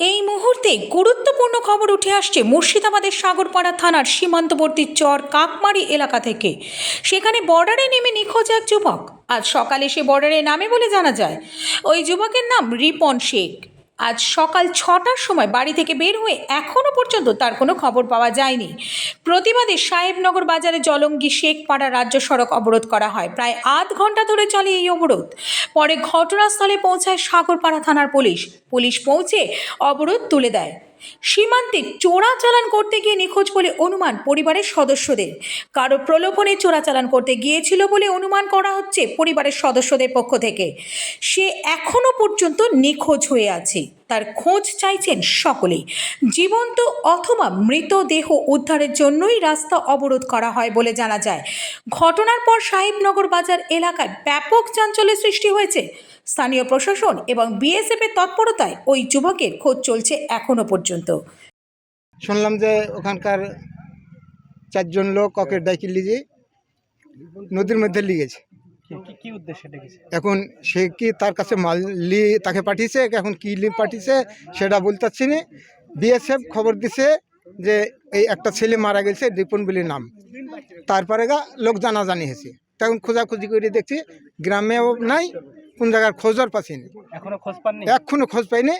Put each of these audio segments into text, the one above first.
এই মুহূর্তে গুরুত্বপূর্ণ খবর উঠে আসছে মুর্শিদাবাদের সাগরপাড়া থানার সীমান্তবর্তী চর কাকমারি এলাকা থেকে। সেখানে বর্ডারে নেমে নিখোঁজ এক যুবক। আজ সকালে সে বর্ডারে নামে বলে জানা যায়। ওই যুবকের নাম রিপন শেখ। আজ সকাল ছটার সময় বাড়ি থেকে বের হয়ে এখনও পর্যন্ত তার কোনো খবর পাওয়া যায়নি। প্রতিবাদে সাহেবনগর বাজারে জলঙ্গি শেখপাড়া রাজ্য সড়ক অবরোধ করা হয়। প্রায় আধ ঘণ্টা ধরে চলে এই অবরোধ। পরে ঘটনাস্থলে পৌঁছায় সাগরপাড়া থানার পুলিশ। পুলিশ পৌঁছে অবরোধ তুলে দেয়। সীমান্তে চোরাচালান করতে গিয়ে নিখোঁজ বলে অনুমান পরিবারের সদস্যদের। কারও প্রলোভনে চোরাচালান করতে গিয়েছিল বলে অনুমান করা হচ্ছে পরিবারের সদস্যদের পক্ষ থেকে। সে এখনও পর্যন্ত নিখোঁজ হয়ে আছে। তার খোঁজ চাইছেন সকলেই জীবন্ত অথবা মৃতদেহ উদ্ধারের জন্যই রাস্তা অবরোধ করা হয় বলে জানা যায়। ঘটনার পর সাহেবনগর বাজার এলাকায় ব্যাপক চাঞ্চল্যের সৃষ্টি হয়েছে। স্থানীয় প্রশাসন এবং বিএসএফের তৎপরতায় ওই যুবকের খোঁজ চলছে এখনও পর্যন্ত। শুনলাম যে ওখানকার চারজন লোক ওকে ডাইকে লিজে নদীর মধ্যে লিগেছে। কি কি উদ্দেশ্যে ডেকেছে? এখন সে কি তার কাছে মাল লি তাকে পাঠিয়েছে এখন কি লি পাঠিয়েছে সেটা বলতে পারছি না। বিএসএফ খবর দিছে যে এই একটা ছেলে মারা গেছে রিপন বলে নাম। তারপরে গা লোক জানাজানি হয়েছে। তখন খোঁজাখুঁজি করে দেখছি গ্রামেও নাই কোন জায়গার খোঁজার পাচ্ছি না। এখনও খোঁজ পাননি? এখনও খোঁজ পাইনি।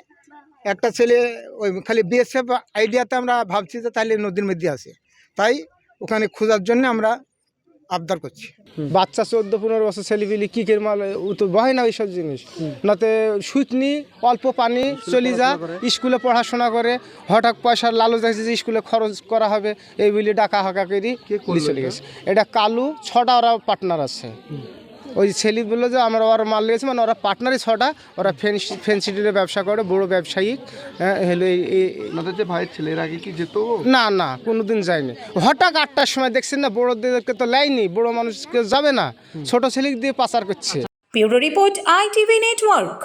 একটা ছেলে ওই খালি বিএসএফ আইডিয়াতে আমরা ভাবছি যে তাহলে নদীর মধ্যে আছে। তাই ওখানে খোঁজার জন্য আমরা আবদার করছি। বাচ্চা চোদ্দ পনেরো বছর ছেলেপিলি কিকের মাল তো বহে না ওইসব জিনিস। নাতে সুতনি অল্প পানি চলে যা স্কুলে পড়াশোনা করে হঠাৎ পয়সার লালু দেখছে যে স্কুলে খরচ করা হবে এই বলে ডাকা হাঁকা করি চলে গেছে এটা? কালু ছটা ওরা পার্টনার আছে। ওই ছেলে বলল যে আমরা ওরা মাল লেগেছে মানে ওরা পার্টনারই ছটা ওরা ফেন্সি ফেন্সিটির ব্যবসা করে বড় ব্যবসায়িক হ্যাঁ হলো এই এই- আপনাদের যে ভাইয়ের ছেলের আগে কি যেত? না না কোনো দিন যায়নি। হঠাৎ আটটার সময় দেখছেন না বড়োদেরকে তো লাইনি বড় মানুষকে যাবে না ছোট ছেলে দিয়ে পাচার করছে। Bureau report ITV network.